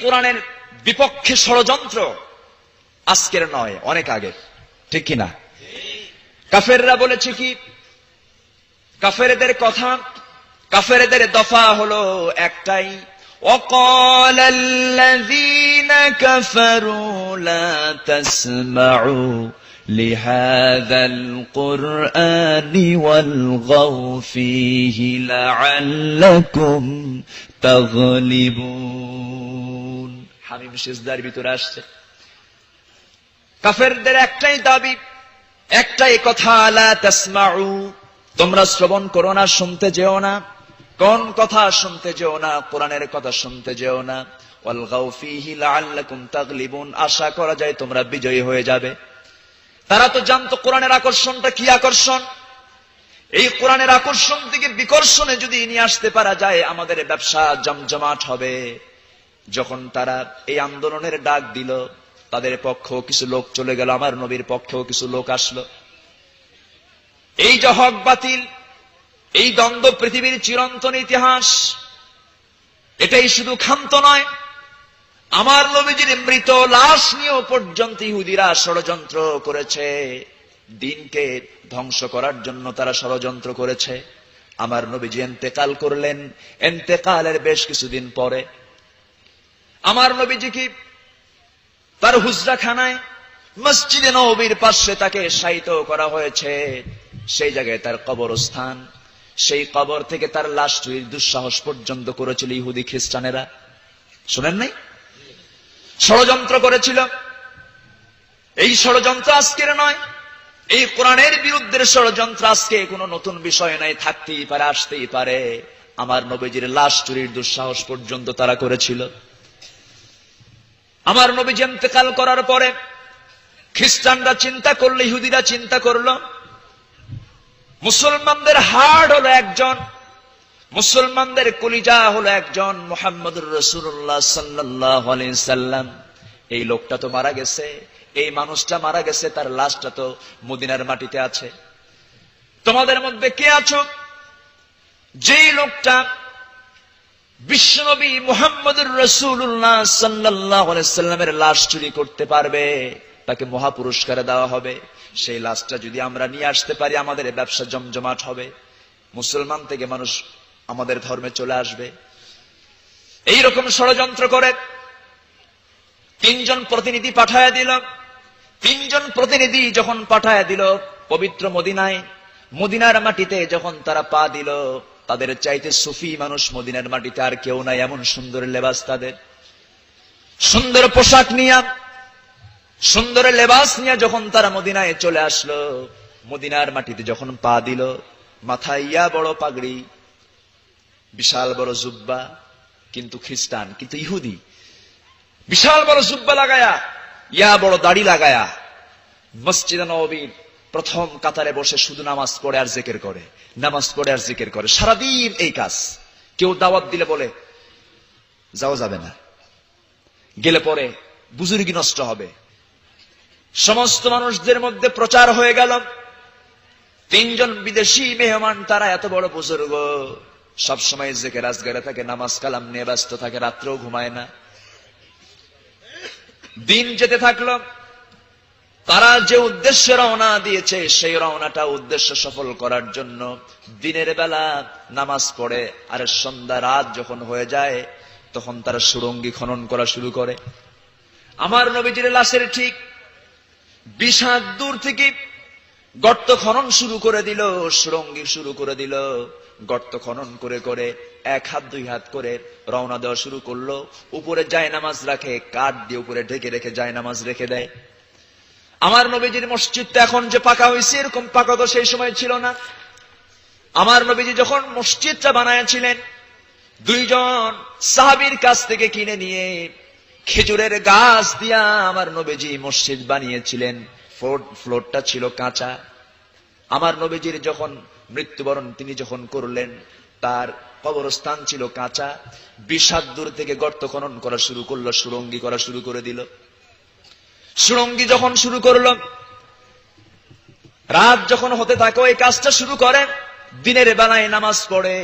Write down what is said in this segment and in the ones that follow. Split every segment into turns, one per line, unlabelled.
কোরআনের বিপক্ষে ষড়যন্ত্র আজকের নয় অনেক আগে ঠিক কিনা কাফেররা বলেছে কি কাফেরদের কথা কাফেরদের দফা হলো একটাই
وقال الذين كفروا لا تسمعوا لهذا القرآن والغوا فيه لعلكم تغلبون
হামিম সিজদার ভিতরে আসছে। কাফেরদের একটাই দাবি, একটাই কথা, লা তাসমাউ, তোমরা শ্রবণ করো না, শুনতে যেও না। কোন কথা শুনতে যেও না, কোরআনের কথা শুনতে যেও না। আশা করা যায় তোমরা বিজয়ী হয়ে যাবে। তারা তো জানতো কোরআনের আকর্ষণটা কি আকর্ষণ। এই কোরআনের আকর্ষণ থেকে বিকর্ষণে যদি নিয়ে আসতে পারা যায়, আমাদের ব্যবসা জমজমাট হবে। যখন তারা এই আন্দোলনের ডাক দিল, তাদের পক্ষেও কিছু লোক চলে গেল, আমার নবীর পক্ষেও কিছু লোক আসলো। এই যে হক বাতিল, এই দ্বন্দ্ব পৃথিবীর চিরন্তন ইতিহাস, এটাই শুধু ক্ষান্ত নয়, আমার নবীজির মৃত লাশ নিয়েও পর্যন্ত ইহুদিরা ষড়যন্ত্র করেছে। দিনকে ধ্বংস করার জন্য তারা ষড়যন্ত্র করেছে। আমার নবীজি এন্তেকাল করলেন। এন্তেকালের বেশ কিছুদিন পরে আমার নবীজি কি? তার হুজরাখানায় মসজিদে নবীর পাশে তাকে শায়িত করা হয়েছে। সেই জায়গায় তার কবরস্থান। সেই কবর থেকে তার লাশ চুরির দুঃসাহস পর্যন্ত করেছিল ইহুদি খ্রিস্টানেরা। শোনেন নাই? ষড়যন্ত্র করেছিল। এই ষড়যন্ত্র আজকের নয়। এই কোরআনের বিরুদ্ধে ষড়যন্ত্র আজকে কোনো নতুন বিষয় নাই, থাকতেই পারে, আসতেই পারে। আমার নবীজির লাশ চুরির দুঃসাহস পর্যন্ত তারা করেছিল। আমার নবী ইন্তেকাল করার পরে খ্রিস্টানরা চিন্তা করল, ইহুদিরা চিন্তা করল, মুসলমানদের হাড় হলো একজন, মুসলমানদের কলিজা হলো একজন মোহাম্মদুর রসুল্লাহ সাল্লাহ সাল্লাম। এই লোকটা তো মারা গেছে, এই মানুষটা মারা গেছে, তার লাশটা তো মদিনার মাটিতে আছে। তোমাদের মধ্যে কে আছো? যেই লোকটা বিশ্বনবী মুহাম্মদুর রসুল্লাহ সাল্লাহ সাল্লামের লাশ চুরি করতে পারবে, তাকে মহাপুরস্কার দেওয়া হবে। সেই লাশটা যদি আমরা নিয়ে আসতে পারি, আমাদের ব্যবসা জমজমাট হবে। মুসলমান থেকে মানুষ আমাদের ধর্মে চলে আসবে। এই রকম ষড়যন্ত্র করে তিনজন প্রতিনিধি পাঠায় দিল। তিনজন প্রতিনিধি যখন পাঠায় দিল, পবিত্র মদিনায়, মদিনার মাটিতে যখন তারা পা দিল তাদের চাইতে সুফি মানুষ মদিনার মাটিতে আর কেউ নাই, এমন সুন্দর লেবাস তাদের। সুন্দর পোশাক নিয়ে, সুন্দর লেবাস নিয়ে যখন তারা মদিনায় চলে আসলো, মদিনার মাটিতে যখন পা দিল, মাথায় ইয়া বড় পাগড়ি, বিশাল বড় জুব্বা, কিন্তু খ্রিস্টান, কিন্তু ইহুদি। বিশাল বড় জুব্বা লাগায়া, ইয়া বড় দাড়ি লাগায়া, মসজিদ নবীর প্রথম কাতারে বসে শুধু নামাজ পড়ে আর জেকের করে, নামাজ পড়ে আর জিকের করে। সারাদিন এই কাজ। কেউ দাওয়াত দিলে বলে, যাওয়া যাবে না। গেলে পরে বুজুর্গি নষ্ট হবে। সমস্ত মানুষদের মধ্যে প্রচার হয়ে গেল। তিনজন বিদেশি মেহমান, তারা এত বড় বুজুর্গ। সবসময় জেকে রাজগারে থাকে, নামাজ কালাম নিয়ে ব্যস্ত থাকে, রাত্রেও ঘুমায় না। দিন যেতে থাকল তারা যে উদ্দেশ্যে রওনা দিয়েছে, সেই রওনাটা উদ্দেশ্য সফল করার জন্য দিনের বেলা নামাজ পড়ে আর সন্ধ্যা রাত যখন হয়ে যায়, তখন তারা সুরঙ্গি খনন করা শুরু করে। আমার নবীজির লাশের ঠিক হাত দূর থেকে গর্ত খনন শুরু করে দিল, সুরঙ্গি শুরু করে দিল, গর্ত খনন করে করে এক হাত, দুই হাত করে রওনা দেওয়া শুরু করল। উপরে যায় নামাজ রাখে, কাঠ দিয়ে উপরে ঢেকে রেখে যায় নামাজ রেখে দেয়। আমার নবীজির মসজিদটা এখন যে পাকা হয়েছে, এরকম পাকা তো সেই সময় ছিল না। আমার নবীজি যখন মসজিদটা বানায়াছিলেন, দুইজন সাহাবির কাছ থেকে কিনে নিয়ে খেজুরের গাছ দিয়া আমার নবীজি মসজিদ বানিয়েছিলেন। ফ্লোরটা ছিল কাঁচা। আমার নবীজির যখন মৃত্যুবরণ তিনি যখন করলেন, তার কবরস্থান ছিল কাঁচা। বিষাদ দূর থেকে গর্ত খনন করা শুরু করল, সুরঙ্গি করা শুরু করে দিল। সুরঙ্গি যখন শুরু করল রাত যখন হতে থাকে ওই কাজটা শুরু করে দিনের বেলায় নামাজ পড়ে,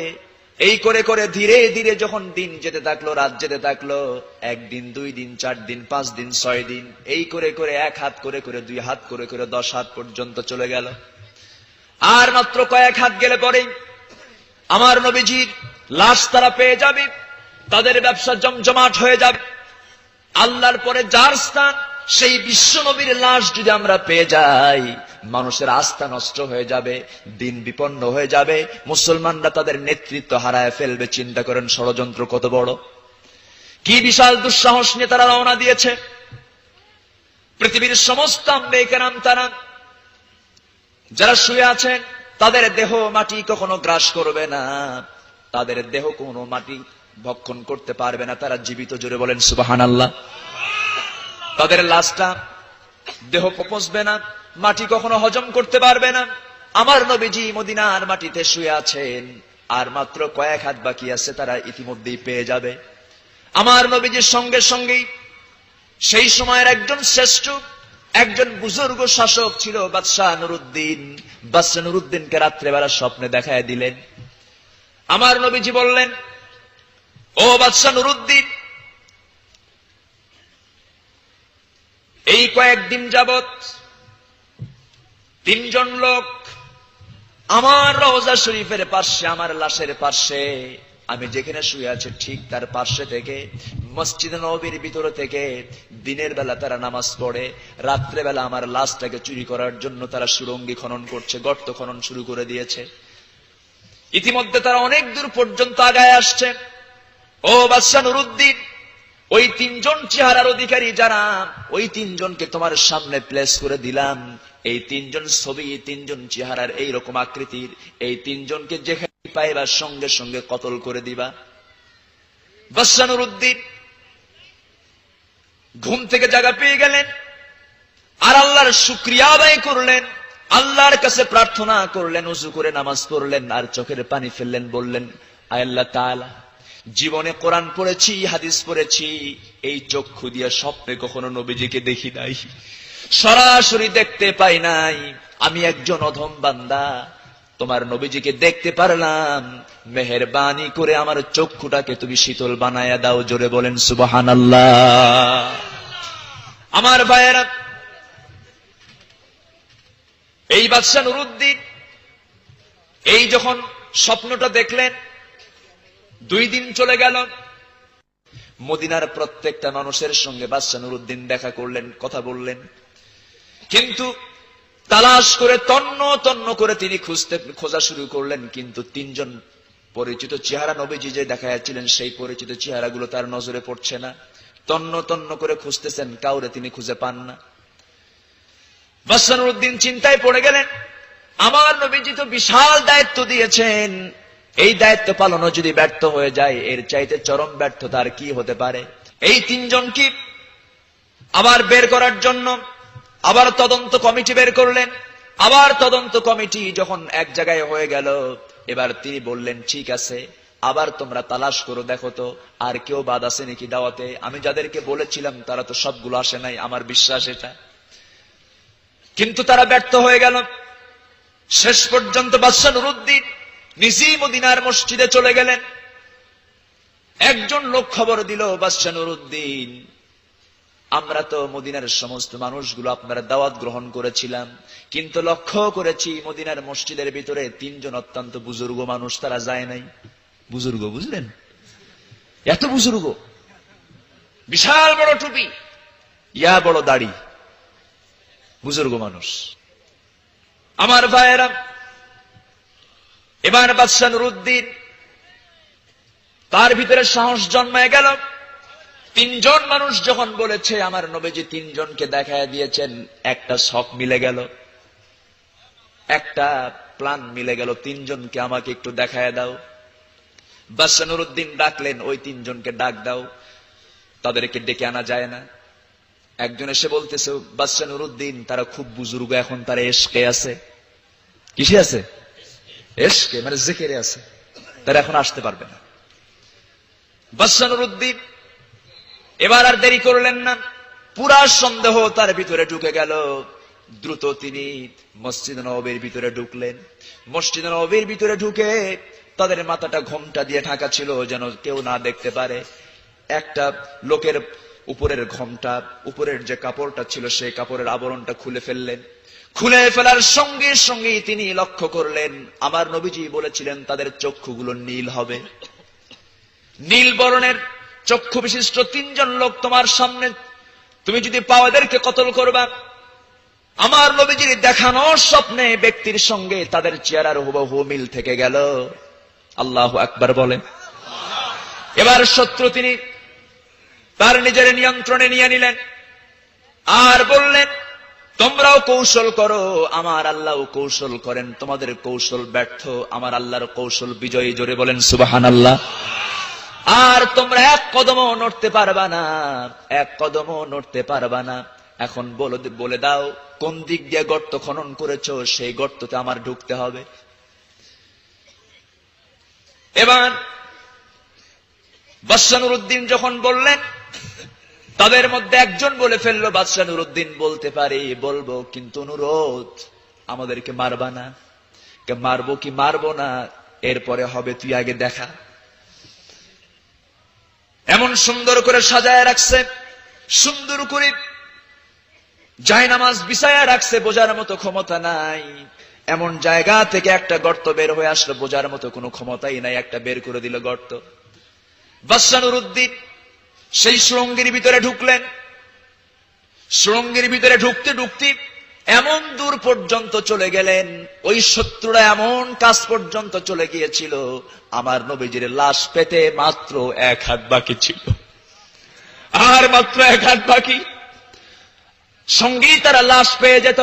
এই করে করে ধীরে ধীরে যখন দিন যেতে থাকল, রাত যেতে থাকল, একদিন, দুই দিন, চার দিন, পাঁচ দিন, ছয় দিন, এই করে করে এক হাত করে করে, দুই হাত করে করে দশ হাত পর্যন্ত চলে গেল। আর মাত্র কয়েক হাত গেলে পরে আমার নবীজির লাশ তারা পেয়ে যাবে, তাদের ব্যবসা জমজমাট হয়ে যাবে, আল্লাহর পরে যার স্থান সেই বিশ্ব নবীর লাশ যদি আমরা পেয়ে যাই, মানুষের আস্থা নষ্ট হয়ে যাবে, দিন বিপন্ন হয়ে যাবে, মুসলমানরা তাদের নেতৃত্ব হারায় ফেলবে, চিন্তা করেন ষড়যন্ত্র কত বড়। কি বিশাল দুঃসাহস নিয়ে তারা রওনা দিয়েছে। পৃথিবীর সমস্ত আম্বেকেরাম তারা, যারা শুয়ে আছেন, তাদের দেহ মাটি কখনো গ্রাস করবে না। তাদের দেহ কোনো মাটি ভক্ষণ করতে পারবে না। তারা জীবিত জুড়ে বলেন সুবাহান আল্লাহ তাদের লাশটা দেহ পচবে না, মাটি কখনো হজম করতে পারবে না। আমার নবীজি মদিনার মাটিতে শুয়ে আছেন, আর মাত্র কয়েক হাত বাকি আছে, তারা ইতিমধ্যেই পেয়ে যাবে। আমার নবীজির সঙ্গে সঙ্গেই সেই সময়ের একজন শ্রেষ্ঠ, একজন বুজুর্গ শাসক ছিল বাদশাহ নুরুদ্দিন। বাদশাহ নুরুদ্দিনকে রাত্রেবেলা স্বপ্নে দেখায় দিলেন। আমার নবীজি বললেন, ও বাদশাহ নুরুদ্দিন এই কয়েকদিন যাবত তিনজন লোক আমার রওজা শরীফের পার্শ্বে, আমার লাশের পার্শ্বে, আমি যেখানে শুয়ে আছি ঠিক তার পার্শ্বে থেকে, মসজিদ নবীর ভিতরে থেকে দিনের বেলা তারা নামাজ পড়ে রাত্রে বেলা আমার লাশটাকে চুরি করার জন্য তারা সুরঙ্গি খনন করছে, গর্ত খনন শুরু করে দিয়েছে। ইতিমধ্যে তারা অনেক দূর পর্যন্ত আগায় আসছে। ও বাদশাহ নুরুদ্দিন ওই তিনজন চেহারার অধিকারী যারা, ওই তিনজনকে তোমার সামনে প্লেস করে দিলাম। এই তিনজন ছবি তিনজন চেহারার এই রকম আকৃতির, এই তিনজনকে যেখানে পাইবার সঙ্গে সঙ্গে কতল করে দিবা। বাদশাহ উদ্দিন ঘুম থেকে জায়গা পেয়ে গেলেন, আর আল্লাহর শুক্রিয়া আদায় করলেন, আল্লাহর কাছে প্রার্থনা করলেন, উজু করে নামাজ পড়লেন, আর চোখের পানি ফেললেন, বললেন আল্লাহ তাআলা জীবনে কোরআন পড়েছি, হাদিস পড়েছি, এই চক্ষু দিয়ে স্বপ্নে কখনো নবীজিকে দেখি নাই। সরাসরি দেখতে পাই নাই, আমি একজন অধম বান্দা, তোমার নবীজিকে দেখতে পারলাম, মেহেরবানি করে আমার চক্ষুটাকে তুমি শীতল বানায়া দাও, জোরে বলেন সুবাহান আমার ভাইয়েরা, এই বাদশাহ নুরুদ্দিন, এই যখন স্বপ্নটা দেখলেন দুই দিন চলে গেল। মদিনার প্রত্যেকটা মানুষের সঙ্গে বাদশাহ নুরুদ্দিন দেখা করলেন, কথা বললেন। কিন্তু তালাশ করে তন্ন তন্ন করে তিনি খুঁজতে, খোঁজা শুরু করলেন। কিন্তু তিনজন পরিচিত চেহারা নবীজি যে দেখা যাচ্ছিলেন, সেই পরিচিত চেহারাগুলো তার নজরে পড়ছে না। তন্ন তন্ন করে খুঁজতেছেন, কাউরে তিনি খুঁজে পান না। বাসানুদ্দিন চিন্তায় পড়ে গেলেন, আমার নবীজি তো বিশাল দায়িত্ব দিয়েছেন। এই দায়িত্ব পালনও যদি ব্যর্থ হয়ে যায়, এর চাইতে চরম ব্যর্থতা আর কি হতে পারে? এই তিনজন কি আবার বের করার জন্য, আবার তদন্ত কমিটি বের করলেন? আবার তদন্ত কমিটি যখন এক জায়গায় হয়ে গেল, এবার তিনি বললেন, ঠিক আছে, আবার তোমরা তালাশ করো, দেখো তো, আর কেউ বাদ আছে নাকি দাওয়াতে? আমি যাদেরকে বলেছিলাম, তারা তো সবগুলো আসে নাই, আমার বিশ্বাস এটা। কিন্তু তারা ব্যর্থ হয়ে গেল। শেষ পর্যন্ত বাদশাহ নুরুদ্দিন নিজেই মদিনার মসজিদে চলে গেলেন। একজন লোক খবর দিল বাদশাহ নুরুদ্দিন আমরা তো মদিনার সমস্ত মানুষগুলো আপনারা দাওয়াত গ্রহণ করেছিলাম, কিন্তু লক্ষ্য করেছি মদিনার মসজিদের ভিতরে তিনজন অত্যন্ত বুজুর্গ মানুষ, তারা যায় নাই। বুজুর্গ বুঝলেন? এত বুজুর্গ। বিশাল বড় টুপি, ইয়া বড় দাড়ি, বুজুর্গ মানুষ। আমার ভাইয়েরা এবার বাদশাহ নুরুদ্দিন, তার ভিতরে সাহস জন্মায় গেল। তিনজন মানুষ যখন বলেছে, আমার নবীজি তিনজনকে দেখায় দিয়েছেন, একটা শখ মিলে গেল, একটা প্ল্যান মিলে গেল, তিনজনকে আমাকে একটু দেখায় দাও। বাদশাহ নুরুদ্দিন ডাকলেন, ওই তিনজনকে ডাক দাও, তাদেরকে ডেকে আনা যায় না। একজন এসে বলতেছে, বাদশাহ নুরুদ্দিন, তারা খুব বুজুর্গ, এখন তারা এসকে আছে। কিসে আছে? এসকে মানে জেকেরে আছে, তারা এখন আসতে পারবে না। নুরুদ্দিন এবার আর দেরি করলেন না। পুরা সন্দেহ তার ভিতরে ঢুকে গেল। দ্রুত তিনি মসজিদ নবীর ভিতরে ঢুকলেন। মসজিদ নবীর ভিতরে ঢুকে তাদের মাথাটা ঘোমটা দিয়ে ঢাকা ছিল যেন কেউ না দেখতে পারে। একটা লোকের উপরের ঘোমটা, উপরের যে কাপড়টা ছিল, সেই কাপড়ের আবরণটা খুলে ফেললেন। খুলে ফেলার সঙ্গে সঙ্গে তিনি লক্ষ্য করলেন, আমার নবীজি বলেছিলেন, তাদের চক্ষুগুলো নীল হবে। নীল বরণের চক্ষু বিশিষ্ট তিনজন লোক তোমার সামনে, তুমি যদি পাও এদেরকে কতল করবা। আমার নবীজির দেখানো স্বপ্নে ব্যক্তির সঙ্গে তাদের চেহারার হুবহু মিল থেকে গেল। আল্লাহ আকবার বলেন। এবার শত্রু তিনি তার নিজের নিয়ন্ত্রণে নিয়ে নিলেন আর বললেন তোমরাও কৌশল করো, আমার আল্লাহ কৌশল করেন, তোমাদের কৌশল ব্যর্থ, আমার আল্লাহর কৌশল বিজয়ী। জোরে বলেন সুবাহান আল্লাহ আর তোমরা এক কদমও নড়তে পারবা না, এক কদমও নড়তে পারবা না। এখন বলে বলে দাও, কোন দিক দিয়ে গর্ত খনন করেছ, সেই গর্ততে আমার ঢুকতে হবে। এবার বাদশাহ উদ্দিন যখন বললেন তাদের মধ্যে একজন বলে ফেলল, বাদশাহ নুরুদ্দিন, বলতে পারি, বলব, কিন্তু অনুরোধ, আমাদেরকে মারবা না। মারবো কি মারবো না, এরপরে হবে, তুই আগে দেখা। এমন সুন্দর করে সাজায় রাখছে, সুন্দর করে যায় নামাজ বিছায়া রাখছে, বোঝার মতো ক্ষমতা নাই। এমন জায়গা থেকে একটা গর্ত বের হয়ে আসলো, বোঝার মতো কোনো ক্ষমতাই নাই, একটা বের করে দিল গর্ত। বাদশানুর উদ্দিন সেই সুরঙ্গের ভিতরে ঢুকলেন। সুরঙ্গের ভিতরে ঢুকতে ঢুকতে এমন দূর পর্যন্ত চলে গেলেন, ওই শত্রুরা এমন কাজ পর্যন্ত চলে গিয়েছিল, আমার নবীজির লাশ পেতে মাত্র এক হাত বাকি ছিল। আর মাত্র এক হাত বাকি। সঙ্গেই তারা লাশ পেয়ে যেত।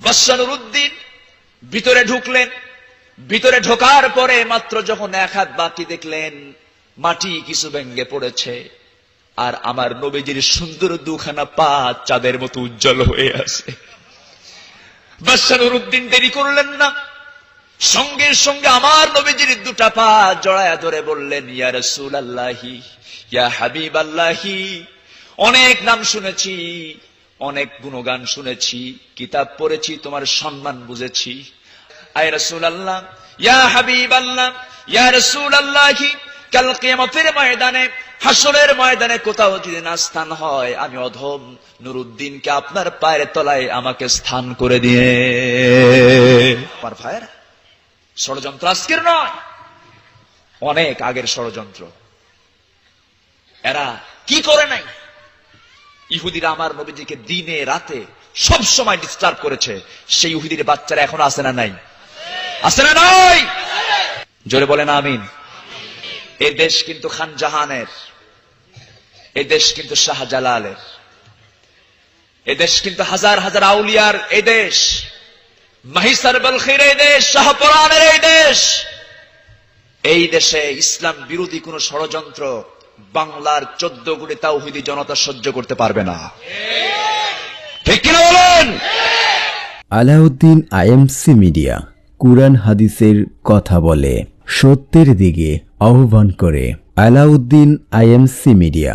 বাসানুর উদ্দিন ভিতরে ঢুকলেন। ভিতরে ঢোকার পরে মাত্র যখন এক হাত বাকি দেখলেন মাটি কিছু ভেঙ্গে পড়েছে, আর আমার নবীজির সুন্দর দুখানা পা চাঁদের মতো উজ্জ্বল হয়ে আছে। উদ্দিন দেরি করলেন না। সঙ্গে সঙ্গে আমার নবীজির দুটা পা জড়ায়া ধরে বললেন, ইয়া রসুল আল্লাহি ইয়া হাবিব আল্লাহি অনেক নাম শুনেছি, অনেক গুণগান শুনেছি, কিতাব পড়েছি, তোমার সম্মান বুঝেছি। আয় রসুল আল্লাহ ইয়া হাবিব আল্লাহ ইয়া রসুল আল্লাহি কাল কিয়ামতের ময়দানে হাসরের ময়দানে কোথাও যদি না স্থান হয়, আমি অধম নুরুদ্দিনকে আপনার পায়ের তলায় আমাকে স্থান করে দিয়ে। আমার ভাইয়েরা ষড়যন্ত্র আজকের নয়, অনেক আগের ষড়যন্ত্র। এরা কি করে নাই? ইহুদিরা আমার নবীজিকে দিনে, রাতে সব সময় ডিস্টার্ব করেছে। সেই ইহুদির বাচ্চারা এখন আসে না নাই? আসে না নাই? জোরে বলেন আমিন। এ দেশ কিন্তু খান জাহানের, এ দেশ কিন্তু শাহজালালের, এ দেশ কিন্তু হাজার হাজার আউলিয়ার এ দেশ, মাহিসার বলখির এই দেশ শাহপরানের এই দেশ। এই দেশে ইসলাম বিরোধী কোন ষড়যন্ত্র বাংলার চোদ্দ কোটি তাওহিদি জনতা সহ্য করতে পারবে না। ঠিক কিনা বলেন?
আলাউদ্দিন আইএমসি মিডিয়া, কুরআন হাদিসের কথা বলে, সত্যের দিকে আহ্বান করে আলাউদ্দিন আইএমসি মিডিয়া।